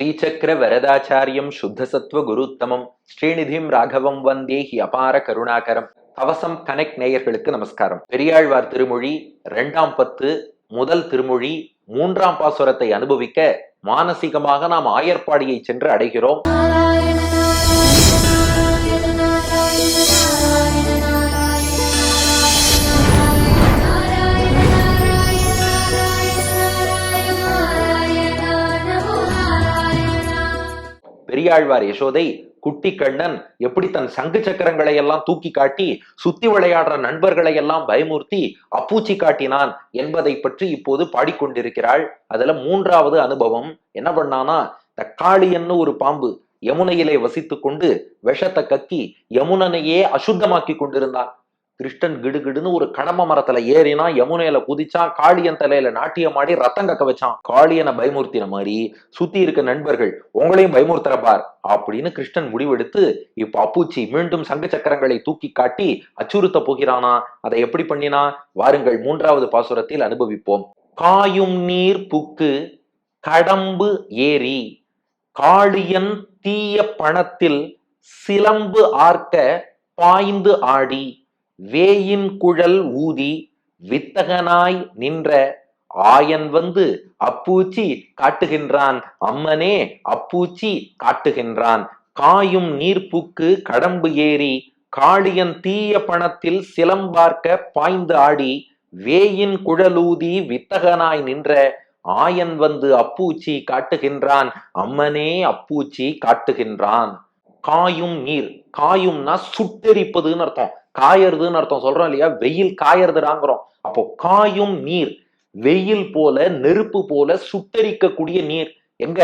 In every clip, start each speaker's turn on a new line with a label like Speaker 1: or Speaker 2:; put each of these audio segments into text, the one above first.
Speaker 1: ஸ்ரீசக்கர வரதாச்சாரியம் சுத்தசத்வ குருத்தமம். ஸ்ரீநிதிம் ராகவம் வந்தே he அபார கருணாகரம். கவசம் connect நேயர்களுக்கு நமஸ்காரம். பெரியாழ்வார் திருமொழி ரெண்டாம் பத்து முதல் திருமொழி மூன்றாம் பாசுரத்தை அனுபவிக்க மானசீகமாக நாம் ஆயர்பாடியை சென்று அடைகிறோம். பெரியாழ்வார் யசோதை குட்டி கண்ணன் எப்படி தன் சங்கு சக்கரங்களை எல்லாம் தூக்கி காட்டி சுத்தி விளையாடுற நண்பர்களை எல்லாம் பயமுறுத்தி அப்பூச்சி காட்டினான் என்பதை பற்றி இப்போது பாடிக்கொண்டிருக்கிறாள். அதுல மூன்றாவது அனுபவம் என்ன பண்ணானா இந்த ஒரு பாம்பு யமுனையிலே வசித்து கொண்டு விஷத்தை கக்கி யமுனனையே அசுத்தமாக்கி கொண்டிருந்தான். கிருஷ்ணன் கிடுகிடுன்னு ஒரு கடம்ப மரத்துல ஏறினா யமுனையில குதிச்சான் காளியன் தலையில நாட்டியம் ஆடி ரத்தம் கக்க வச்சான். காளியனை பயமுறுத்தின மாதிரி சுத்தி இருக்க நண்பர்கள் உங்களையும் பயமுறுத்துற பார் அப்படின்னு கிருஷ்ணன் முடிவெடுத்து இப்ப அப்பூச்சி மீண்டும் சங்க சக்கரங்களை தூக்கி காட்டி அச்சுறுத்த போகிறானா? அதை எப்படி பண்ணினா? வாருங்கள் மூன்றாவது பாசுரத்தில் அனுபவிப்போம். காயும் நீர் புக்கு கடம்பு ஏரி காளியன் தீய பணத்தில் சிலம்பு ஆர்க்க பாய்ந்து ஆடி வேயின் குழல் ஊதி வித்தகனாய் நின்ற ஆயன் வந்து அப்பூச்சி காட்டுகின்றான். அம்மனே அப்பூச்சி காட்டுகின்றான். காயும் நீர்ப்புக்கு கடம்பு ஏறி காளியன் தீய பணத்தில் சிலம்பார்க்க பாய்ந்து ஆடி வேயின் குழலூதி வித்தகனாய் நின்ற ஆயன் வந்து அப்பூச்சி காட்டுகின்றான். அம்மனே அப்பூச்சி காட்டுகின்றான். காயும் நீர் காயும்னா சுட்டெரிப்பதுன்னு அர்த்தம். காயறதுன்னு அர்த்தம் சொல்றோம் இல்லையா? வெயில் காயறதுடாங்கிறோம். அப்போ காயும் நீர் வெயில் போல நெருப்பு போல சுட்டரிக்கக்கூடிய நீர். எங்க?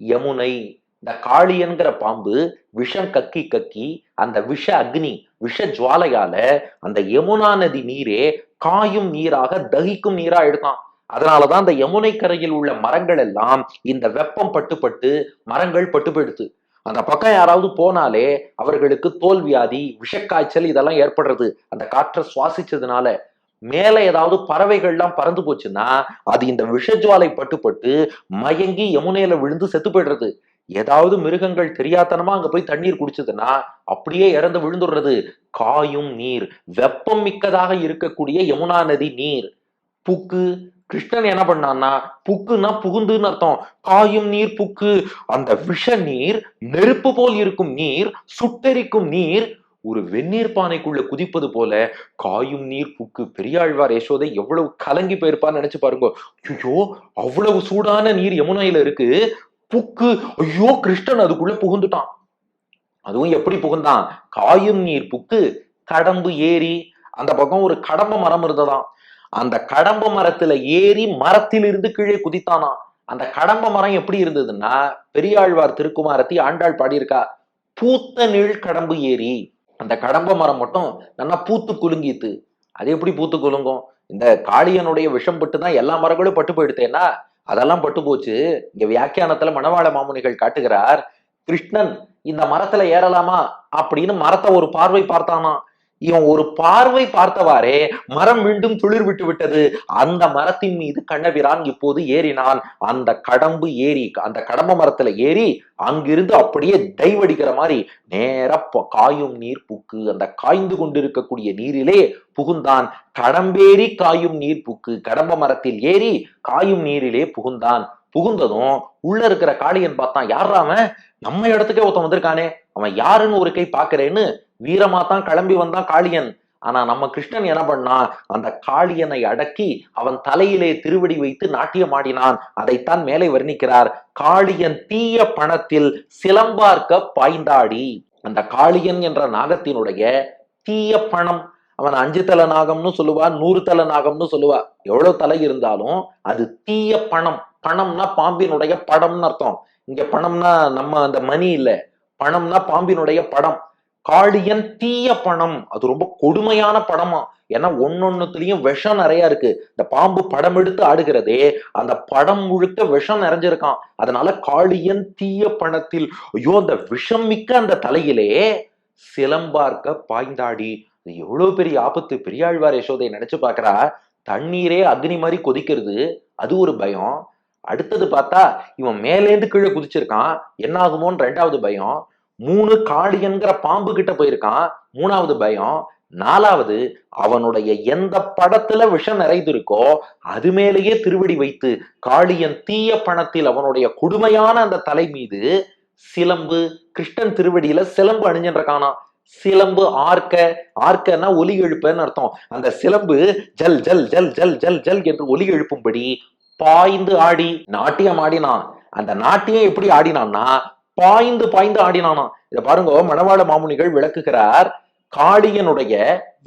Speaker 1: யமுனை இந்த காளியன்கிற பாம்பு விஷம் கக்கி கக்கி அந்த விஷ அக்னி விஷ ஜுவாலையால அந்த யமுனா நதி நீரே காயும் நீராக தகிக்கும் நீரா எடுத்தான். அதனாலதான் அந்த யமுனை கரையில் உள்ள மரங்கள் எல்லாம் இந்த வெப்பம் பட்டுப்பட்டு மரங்கள் பட்டு போயிடுது அந்த பக்கம் யாராவது போனாலே அவர்களுக்கு தோல்வியாதி விஷக்காய்ச்சல் இதெல்லாம் ஏற்படுறது. அந்த காற்றை சுவாசிச்சதுனால மேலே ஏதாவது பறவைகள்லாம் பறந்து போச்சுன்னா அது இந்த விஷஜுவாலை பட்டுப்பட்டு மயங்கி யமுனையில விழுந்து செத்து போயிடுறது. ஏதாவது மிருகங்கள் தெரியாதனமா அங்க போய் தண்ணீர் குடிச்சதுன்னா அப்படியே இறந்து விழுந்துடுறது. காயும் நீர் வெப்பம் மிக்கதாக இருக்கக்கூடிய யமுனா நதி நீர். புக்கு கிருஷ்ணன் என்ன பண்ணான்னா புக்குன்னா புகுந்துன்னு அர்த்தம். காயும் நீர் புக்கு. அந்த விஷ நீர் நெருப்பு போல் இருக்கும் நீர் சுட்டெரிக்கும் நீர் ஒரு வெந்நீர் பானைக்குள்ள குதிப்பது போல காயும் நீர் புக்கு. பெரியாழ்வார் யசோதை எவ்வளவு கலங்கி போயிருப்பான்னு நினைச்சு பாருங்க. ஐயோ அவ்வளவு சூடான நீர் யமுனையில இருக்கு. புக்கு. ஐயோ கிருஷ்ணன் அதுக்குள்ள புகுந்துட்டான். அதுவும் எப்படி புகுந்தான்? காயும் நீர் புக்கு கடம்பு ஏறி அந்த பக்கம் ஒரு கடம்ப மரம் இருந்ததாம். அந்த கடம்ப மரத்துல ஏறி மரத்திலிருந்து கீழே குதித்தானா? அந்த கடம்ப மரம் எப்படி இருந்ததுன்னா பெரியாழ்வார் திருக்குமாரத்தி ஆண்டாள் பாடியிருக்கா பூத்த நீள் கடம்பு ஏறி அந்த கடம்ப மரம் மட்டும் நல்லா பூத்து குலுங்கித்து அது எப்படி பூத்து குலுங்கும்? இந்த காளியனுடைய விஷம் பட்டு தான் எல்லா மரங்களும் பட்டு போயிடுத்தேன்னா அதெல்லாம் பட்டு போச்சு. இங்க வியாக்கியானத்துல மணவாள மாமுனிகள் காட்டுகிறார் கிருஷ்ணன் இந்த மரத்துல ஏறலாமா? அப்படின்னு மரத்தை ஒரு பார்வை பார்த்தானா. இவன் ஒரு பார்வை பார்த்தவாறே மரம் மீண்டும் துளிர் விட்டு விட்டது. அந்த மரத்தின் மீது கண்ணபிரான் இப்போது ஏறினான். அந்த கடம்பு ஏறி அந்த கடம்ப மரத்துல ஏறி அங்கிருந்து அப்படியே தைவடிக்கிற மாதிரி நேர காயும் நீர் புக்கு அந்த காய்ந்து கொண்டிருக்கக்கூடிய நீரிலே புகுந்தான். கடம்பேறி காயும் நீர் புக்கு கடம்ப மரத்தில் ஏறி காயும் நீரிலே புகுந்தான். புகுந்ததும் உள்ள இருக்கிற காளியன் பார்த்தான். அவன்? நம்ம இடத்துக்கே ஒருத்தன் வந்திருக்கானே. அவன் யாருன்னு ஒரு கை பாக்குறேன்னு வீரமா தான் கிளம்பி வந்தான் காளியன். ஆனா நம்ம கிருஷ்ணன் என்ன பண்ணான்? அந்த காளியனை அடக்கி அவன் தலையிலே திருவடி வைத்து நாட்டியம் ஆடினான். அதைத்தான் மேலே வர்ணிக்கிறார். காளியன் தீய பணத்தில் சிலம்பார்க்க பாய்ந்தாடி. அந்த காளியன் என்ற நாகத்தினுடைய தீய பணம் அவன் அஞ்சு தலை நாகம்னு சொல்லுவா நூறு தலை நாகம்னு சொல்லுவா. எவ்வளவு தலை இருந்தாலும் அது தீய பணம். பணம்னா பாம்பினுடைய படம்னு அர்த்தம். இங்க பணம்னா நம்ம அந்த மணி இல்ல. பணம்னா பாம்பினுடைய படம். காளியன் தீய பணம். அது ரொம்ப கொடுமையான படமா ஏன்னா ஒன்னொன்னுத்துலயும் விஷம் நிறைய இருக்கு. இந்த பாம்பு படம் எடுத்து ஆடுகிறதே அந்த படம் முழுக்க விஷம் நிறைஞ்சிருக்கான். அதனால காளியன் தீய பணத்தில் ஐயோ அந்த விஷம் மிக்க அந்த தலையிலே சிலம்பார்க்க பாய்ந்தாடி. இது எவ்வளவு பெரிய ஆபத்து. பெரியாழ்வார் யசோதை நினைச்சு பாக்குறா தண்ணீரே அக்னி மாதிரி கொதிக்கிறது. அது ஒரு பயம். அடுத்தது பார்த்தா இவன் மேலேந்து கீழே குதிச்சிருக்கான். என்ன ஆகுமோன்னு ரெண்டாவது பயம். மூணு காளியன்கிற பாம்பு கிட்ட போயிருக்கான். மூணாவது பயம் நாலாவது அவனுடைய எந்த படத்துல விஷம் நிறைந்திருக்கோ அது மேலேயே திருவடி வைத்து காளியன் தீய பணத்தில் அவனுடைய கொடுமையான அந்த தலை மீது சிலம்பு கிருஷ்ணன் திருவடியில சிலம்பு அணிஞ்சிருக்கானா சிலம்பு ஆர்க்க ஆர்க்கன்னா ஒலி எழுப்பன்னு அர்த்தம். அந்த சிலம்பு ஜல் ஜல் ஜல் ஜல் ஜல் ஜல் என்று ஒலி எழுப்பும்படி பாய்ந்து ஆடி நாட்டியம் ஆடினான். அந்த நாட்டியம் எப்படி ஆடினான்னா பாய்ந்து பாய்ந்து ஆடினானா. இத பாருங்க மணவாள மாமுனிகள் விளக்குகிறார் காளியனுடைய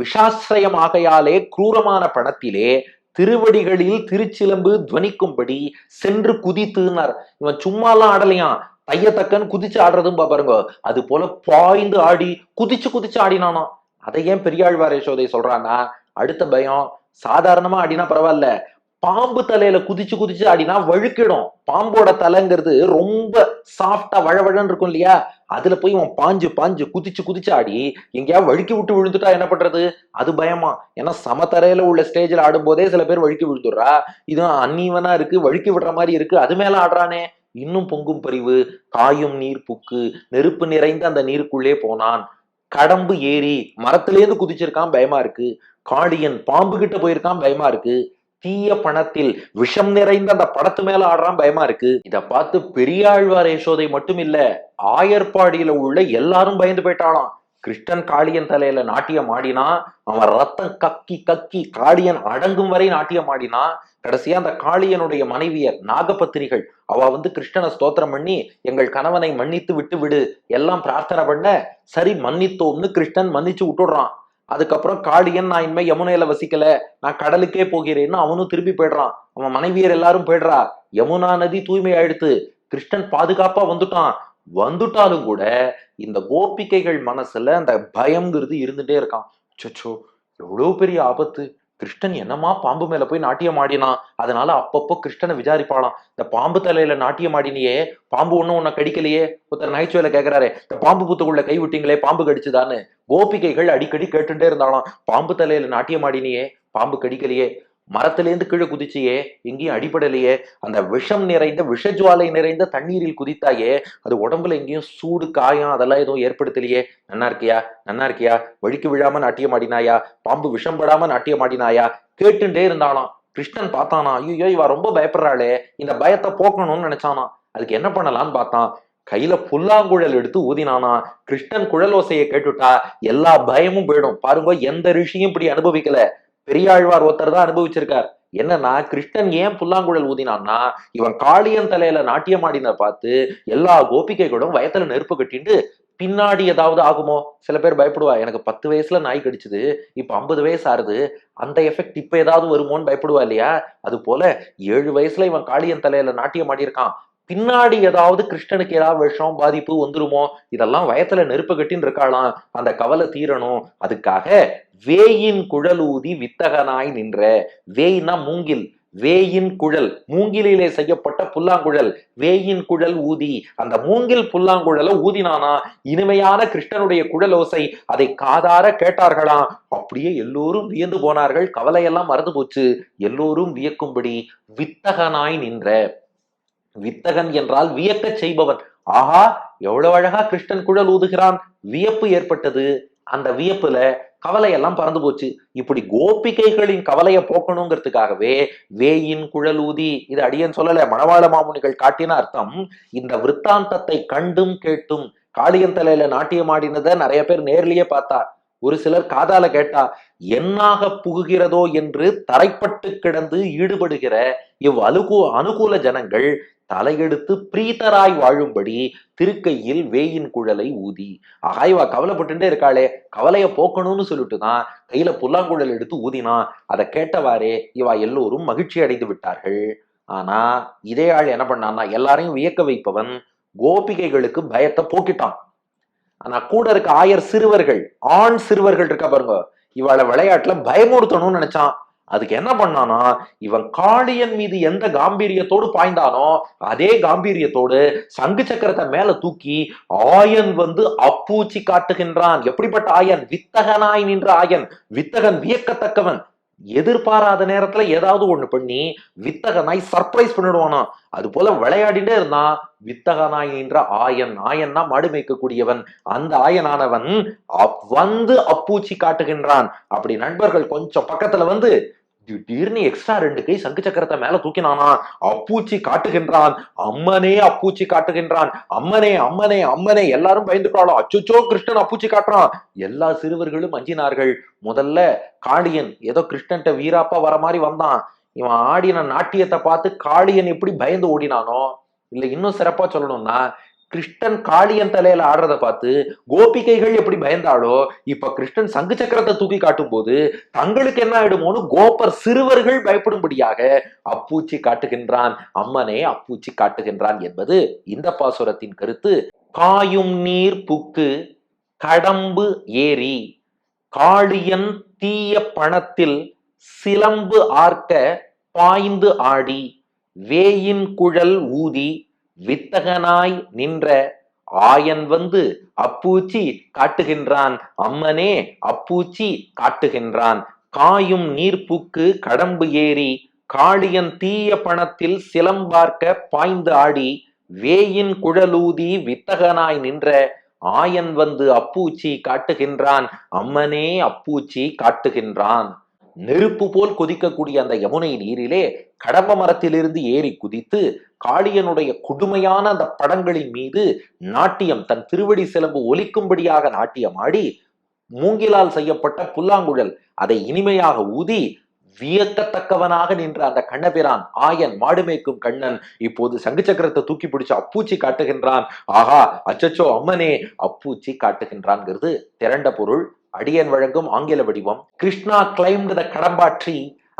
Speaker 1: விஷாசிரயம் ஆகையாலே குரூரமான பணத்திலே திருவடிகளில் திருச்சிலம்பு துவனிக்கும்படி சென்று குதித்துனார். இவன் சும்மாலாம் ஆடலையாம் தையத்தக்கன் குதிச்சு ஆடுறதும் பாருங்க. அது போல பாய்ந்து ஆடி குதிச்சு குதிச்சு ஆடினானா. அதை ஏன் பெரியாழ்வார் யசோதை சொல்றான்னா அடுத்த பயம் சாதாரணமா ஆடினா பரவாயில்ல. பாம்பு தலையில குதிச்சு குதிச்சு ஆடினா வழுக்கிடும். பாம்போட தலைங்கிறது ரொம்ப சாஃப்டா வழவழன்னு இருக்கும் இல்லையா? அதுல போய் இவன் பாஞ்சு பாஞ்சு குதிச்சு குதிச்சு ஆடி எங்கேயாவது வழுக்கி விட்டு விழுந்துட்டா என்ன பண்றது? அது பயமா. ஏன்னா சமத்தரையில உள்ள ஸ்டேஜ்ல ஆடும்போதே சில பேர் வழுக்கி விழுந்துடுறா. இது அன்னீவனா இருக்கு வழுக்கி விடுற மாதிரி இருக்கு அது மேல ஆடுறானே. இன்னும் பொங்கும் பரிவு காயும் நீர் புக்கு நெருப்பு நிறைந்த அந்த நீருக்குள்ளே போனான். கடம்பு ஏறி மரத்திலேருந்து குதிச்சிருக்கான் பயமா இருக்கு. காளியன் பாம்பு கிட்ட போயிருக்கான் பயமா இருக்கு. தீய பணத்தில் விஷம் நிறைந்த அந்த படத்து மேல ஆடுறான் பயமா இருக்கு. இத பார்த்து பெரியாழ்வார் யசோதை மட்டும் இல்ல ஆயர்பாடியில உள்ள எல்லாரும் பயந்து போயிட்டாலாம் கிருஷ்ணன் காளியன் தலையில நாட்டியம் ஆடினா அவன் ரத்தம் கக்கி கக்கி காளியன் அடங்கும் வரை நாட்டியம் ஆடினா கடைசியா அந்த காளியனுடைய மனைவியர் நாகபத்திரிகள் அவ வந்து கிருஷ்ணனை ஸ்தோத்திரம் பண்ணி எங்கள் கணவனை மன்னித்து விட்டு விடு. எல்லாம் பிரார்த்தனை பண்ண சரி மன்னித்தோம்னு கிருஷ்ணன் மன்னிச்சு விட்டுடுறான். அதுக்கப்புறம் காளியன் நான் இனிமே யமுனையில வசிக்கல. நான் கடலுக்கே போகிறேன்னு அவனும் திரும்பி போயிடுறான். அவன் மனைவியர் எல்லாரும் போயிடுறா. யமுனா நதி தூய்மை ஆயிடுத்து. கிருஷ்ணன் பாதுகாப்பா வந்துட்டான். வந்துட்டாலும் கூட இந்த கோபிகைகள் மனசுல அந்த பயம்ங்கிறது இருந்துட்டே இருக்கான். சச்சோ எவ்வளவு பெரிய ஆபத்து. கிருஷ்ணன் என்னமா பாம்பு மேல போய் நாட்டியம் ஆடினான்? அதனால அப்பப்போ கிருஷ்ணனை விசாரிப்பாளாம். இந்த பாம்பு தலையில நாட்டியம் ஆடினியே பாம்பு ஒண்ணும் உன்னை கடிக்கலையே. ஒருத்தர் நகைச்சுவையில கேக்குறாரு இந்த பாம்பு புத்துக்குள்ள கை விட்டீங்களே பாம்பு கடிச்சுதான்னு. கோபிகைகள் அடிக்கடி கேட்டுட்டே இருந்தாலாம் பாம்பு தலையில நாட்டியமாடினியே பாம்பு கடிக்கலையே மரத்திலேருந்து கீழே குதிச்சியே எங்கேயும் அடிபடலையே அந்த விஷம் நிறைந்த விஷஜுவாலை நிறைந்த தண்ணீரில் குதித்தாயே அது உடம்புல எங்கேயும் சூடு காயம் அதெல்லாம் எதுவும் ஏற்படுத்தலையே. நன்னா இருக்கியா? நன்னா இருக்கியா? வழிக்கு விழாம நாட்டியம் ஆடினாயா? பாம்பு விஷம் படாம நாட்டியம் ஆடினாயா? கேட்டுட்டே இருந்தானாம். கிருஷ்ணன் பார்த்தானா ஐயோ இவ ரொம்ப பயப்படுறாளே. இந்த பயத்தை போக்கணும்னு நினைச்சானா அதுக்கு என்ன பண்ணலாம்னு பார்த்தான். கையில புல்லாங்குழல் எடுத்து ஊதினானா? கிருஷ்ணன் குழல் ஓசையை கேட்டுட்டா? எல்லா பயமும் போயிடும். பாருங்க எந்த ரிஷியும் இப்படி அனுபவிக்கல. பெரியாழ்வார் ஒருத்தர் தான் அனுபவிச்சிருக்கார். என்னன்னா கிருஷ்ணன் ஏன் புல்லாங்குழல் ஊதினான்னா இவன் காளியன் தலையில நாட்டியம் ஆடின பார்த்து எல்லா கோபிகைகளும் வயத்துல நெருப்பு கட்டிண்டு பின்னாடி ஏதாவது ஆகுமோ? சில பேர் பயப்படுவா எனக்கு பத்து வயசுல நாய் கடிச்சுது இப்ப ஐம்பது வயசு ஆறுது அந்த எஃபெக்ட் இப்ப ஏதாவது வருமோன்னு பயப்படுவா இல்லையா? அது போல ஏழு வயசுல இவன் காளியன் தலையில நாட்டியம் ஆடியிருக்கான். பின்னாடி ஏதாவது கிருஷ்ணனுக்கு ஏதாவது விஷம் பாதிப்பு வந்துருமோ? இதெல்லாம் வயத்துல நெருப்பு கட்டின்னு இருக்காளாம். அந்த கவலை தீரணும். அதுக்காக வேயின் குழலூதி வித்தகனாய் நின்ற வேயின்னா மூங்கில். வேயின் குழல். மூங்கிலிலே செய்யப்பட்ட புல்லாங்குழல். வேயின் குழல் ஊதி. அந்த மூங்கில் புல்லாங்குழலை ஊதினானா? இனிமையான கிருஷ்ணனுடைய குழல் ஓசை அதை காதார கேட்டார்களாம். அப்படியே எல்லோரும் வியந்து போனார்கள். கவலையெல்லாம் மறந்து போச்சு. எல்லோரும் வியக்கும்படி வித்தகனாய் நின்ற வித்தகன் என்றால் வியக்க செய்பவன். ஆஹா எவ்வளவு அழகா கிருஷ்ணன் குழல் ஊதுகிறான். வியப்பு ஏற்பட்டது. அந்த வியப்புல கவலையெல்லாம் பறந்து போச்சு. இப்படி கோபிகைகளின் கவலையை போக்கணுங்கிறதுக்காகவே வேயின் குழல் ஊதி இது அடியன் சொல்லல மணவாள மாமுனிகள் காட்டின அர்த்தம் இந்த விற்த்தாந்தத்தை கண்டும் கேட்டும். காளியன் தலையில நாட்டியம் ஆடினதை நிறைய பேர் நேர்லயே பார்த்தா. ஒரு சிலர் காதால கேட்டா என்னாக புகுகிறதோ என்று தரைப்பட்டு கிடந்து ஈடுபடுகிற இவ் அனுகூல ஜனங்கள் தலையெடுத்து பிரீத்தராய் வாழும்படி திருக்கையில் வேயின் குழலை ஊதி. ஆகா கவலைப்பட்டுட்டே இருக்காளே. கவலையை போக்கணும்னு சொல்லிட்டு தான் கையில புல்லாங்குழல் எடுத்து ஊதினா அதை கேட்டவாறே இவா எல்லோரும் மகிழ்ச்சி அடைந்து விட்டார்கள். ஆனா இதே ஆள் என்ன பண்ணான்னா எல்லாரையும் வியக்க வைப்பவன் கோபிகைகளுக்கு பயத்தை போக்கிட்டான். ஆனா கூட இருக்க ஆயர் சிறுவர்கள் ஆண் சிறுவர்கள் இருக்கா பாருங்க இவளை விளையாட்டுல பயமுறுத்தணும்னு நினைச்சான். அதுக்கு என்ன பண்ணானா இவன் காளியன் மீது எந்த காம்பீரியத்தோடு பாய்ந்தானோ அதே காம்பீரியத்தோடு சங்கு சக்கரத்தை மேல தூக்கி ஆயன் வந்து அப்பூச்சி காட்டுகின்றான். எப்படிப்பட்ட ஆயன்? வித்தகனாய் நின்ற ஆயன். வித்தகன் வியக்கத்தக்கவன். எதிர்பாராத நேரத்துல ஏதாவது ஒண்ணு பண்ணி வித்தகனாய் சர்ப்ரைஸ் பண்ணிடுவானா. அது போல விளையாடிட்டே இருந்தான். வித்தகனாய் நின்ற ஆயன். ஆயன்னா மாடு மேய்க்கக்கூடியவன். அந்த ஆயனானவன் வந்து அப்பூச்சி காட்டுகின்றான். அப்படி நண்பர்கள் கொஞ்சம் பக்கத்துல வந்து திடீர்னு எக்ஸ்ட்ரா ரெண்டு கை சங்கு சக்கரத்தை மேல தூக்கினானா? அப்பூச்சி காட்டுகின்றான். அம்மனே அப்பூச்சி காட்டுகின்றான். அம்மனே அம்மனே அம்மனே. எல்லாரும் பயந்துக்கிறாளோ அச்சோ கிருஷ்ணன் அப்பூச்சி காட்டுறான். எல்லா சிறுவர்களும் அஞ்சினார்கள். முதல்ல காளியன் ஏதோ கிருஷ்ணன்ட்ட வீராப்பா வர மாதிரி வந்தான். இவன் ஆடின நாட்டியத்தை பார்த்து காளியன் எப்படி பயந்து ஓடினானோ? இல்ல இன்னும் சிறப்பா சொல்லணும்னா கிருஷ்ணன் காளியன் தலையில ஆடுறத பார்த்து கோபிகைகள் எப்படி பயந்தாளோ இப்ப கிருஷ்ணன் சங்கு சக்கரத்தை தூக்கி காட்டும் போது தங்களுக்கு என்ன ஆயிடுமோன்னு கோபர் சிறுவர்கள் பயப்படும்படியாக அப்பூச்சி காட்டுகின்றான். அம்மனே அப்பூச்சி காட்டுகின்றான் என்பது இந்த பாசுரத்தின் கருத்து. காயும் நீர் புக்கு கடம்பு ஏரி காளியன் தீய பணத்தில் சிலம்பு ஆர்க்க பாய்ந்து ஆடி வேயின் குழல் ஊதி வித்தகனாய் நின்ற ஆயன் வந்து அப்பூச்சி காட்டுகின்றான். அம்மனே அப்பூச்சி காட்டுகின்றான். காயும் நீர்ப்பூக்கு கடம்பு ஏறி காளியன் தீய பணத்தில் சிலம்பார்க்க பாய்ந்து ஆடி வேயின் குழலூதி வித்தகனாய் நின்ற ஆயன் வந்து அப்பூச்சி காட்டுகின்றான். அம்மனே அப்பூச்சி காட்டுகின்றான். நெருப்பு போல் கொதிக்கக்கூடிய அந்த யமுனை நீரிலே கடம்ப மரத்திலிருந்து ஏறி குதித்து காளியனுடைய கொடுமையான அந்த படங்களின் மீது நாட்டியம் தன் திருவடி சிலம்பு ஒலிக்கும்படியாக நாட்டியமாடி மூங்கிலால் செய்யப்பட்ட புல்லாங்குழல் அதை இனிமையாக ஊதி வியக்கத்தக்கவனாக நின்ற அந்த கண்ணபிரான் ஆயன் மாடுமேக்கும் கண்ணன் இப்போது சங்கு சக்கரத்தை தூக்கி பிடிச்சு அப்பூச்சி காட்டுகின்றான். ஆஹா அச்சச்சோ அம்மனே அப்பூச்சி காட்டுகின்றான்ங்கிறது திரண்ட பொருள். அடியன் வழங்கும் ஆங்கில வடிவம். Krishna climbed the Kadamba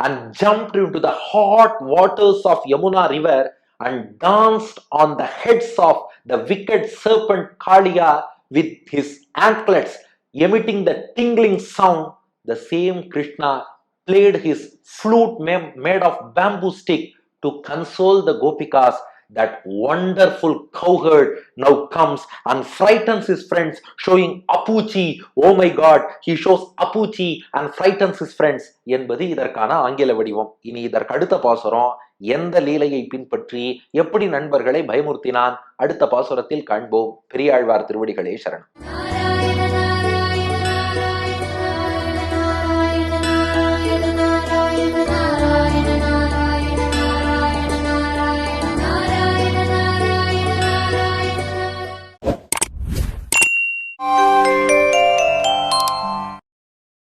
Speaker 1: and jumped into the hot waters of Yamuna river and danced on the heads of the wicked serpent Kaliya with his anklets emitting the tingling sound. The same Krishna played his flute made of bamboo stick to console the gopikas. That wonderful cowherd now comes and frightens his friends, showing Apuchi. Oh my God, he shows Apuchi and frightens his friends. என்பது இதற்கான ஆங்கில வடிவம் இனி இதற்கு அடுத்த பாசுரம் எந்த லீலையை பின்பற்றி எப்படி நண்பர்களை பயமுறுத்தினான் அடுத்த பாசுரத்தில் காண்போம் பெரியாழ்வார் திருவடிகளே சரணம்